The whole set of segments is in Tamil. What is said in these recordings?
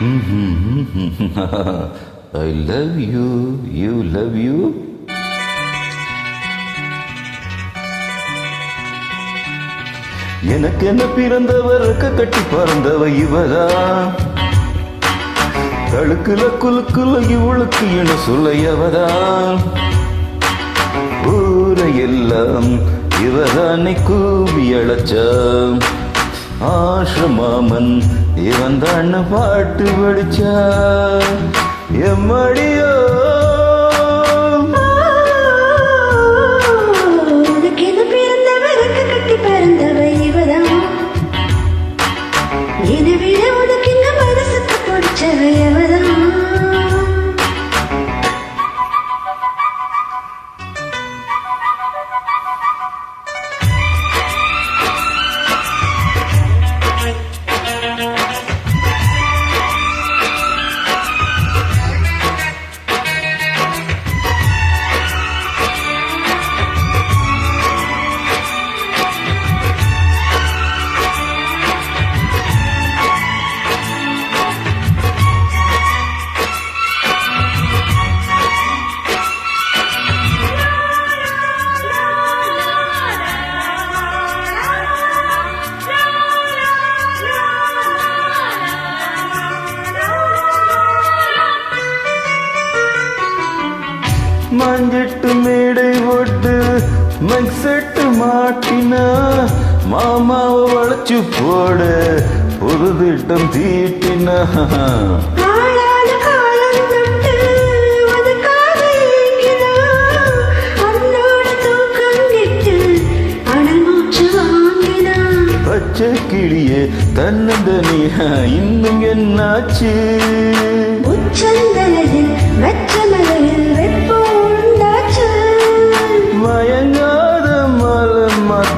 I love you you love you எனக்கு என்ன பிறந்தவர் கட்டி பறந்தவ இவதான் தழுக்குல குலுக்குல இவளுக்கு என சொல்லையவதான் ஊரையெல்லாம் இவதானை கூவி அழைச்ச ஆசிரமாமன். இவன் தான் பாட்டு படிச்சா எம்மடியோ. பிறந்தவருக்கு கட்டி பிறந்தவ இவதான். என்னை விட மஞ்சட்டு மேடை போட்டு மெக்செட்டு மாட்டினா மாமாவை வளைச்சு போட புது திட்டம் தீட்டினா. பச்சை கிளியே தன்னந்தனியா இன்னும் என்னாச்சு? உச்சந்தலையில்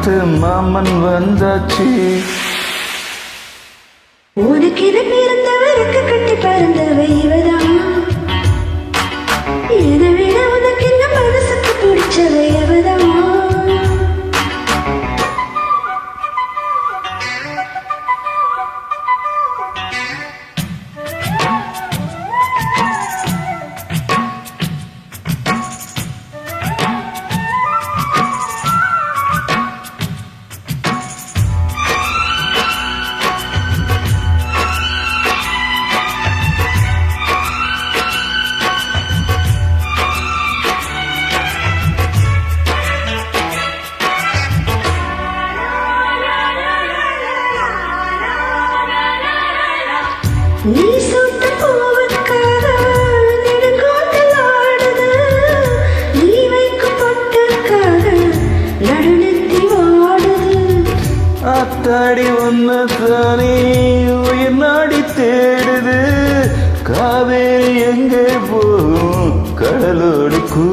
பார்த்து மாமன் வந்தாச்சு. உனக்கென வாடுது. ஆத்தாடி ஒன்னதானே உயிர் நாடி தேடுது காவேரி எங்கே போகும் கடலோடு கூ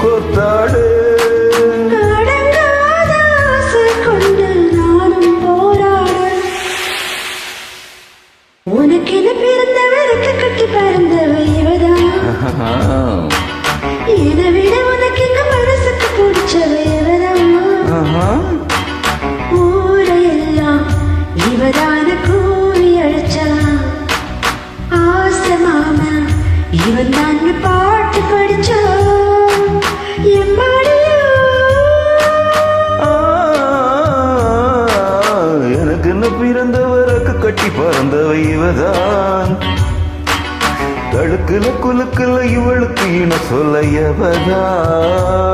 கோத்தாடு. உனக்கென பிறந்தவருக்கு கட்டி பிறந்தவ இவதான். என்னை விட உனக்கு எங்க மனசுக்கு பிடிச்சவ இவதான். ஊரையெல்லாம் இவதான கூவி அழைச்சான் ஆசை மாமா இவன் தான் பாட்டு படிச்சான் எம்மாடியோ? எனக்கு என்ன பிறந்தவருக்கு கட்டி பறந்தவை இவதான் தடுக்குல குலுக்குல இவளுக்கு இன சொல்ல எவதான்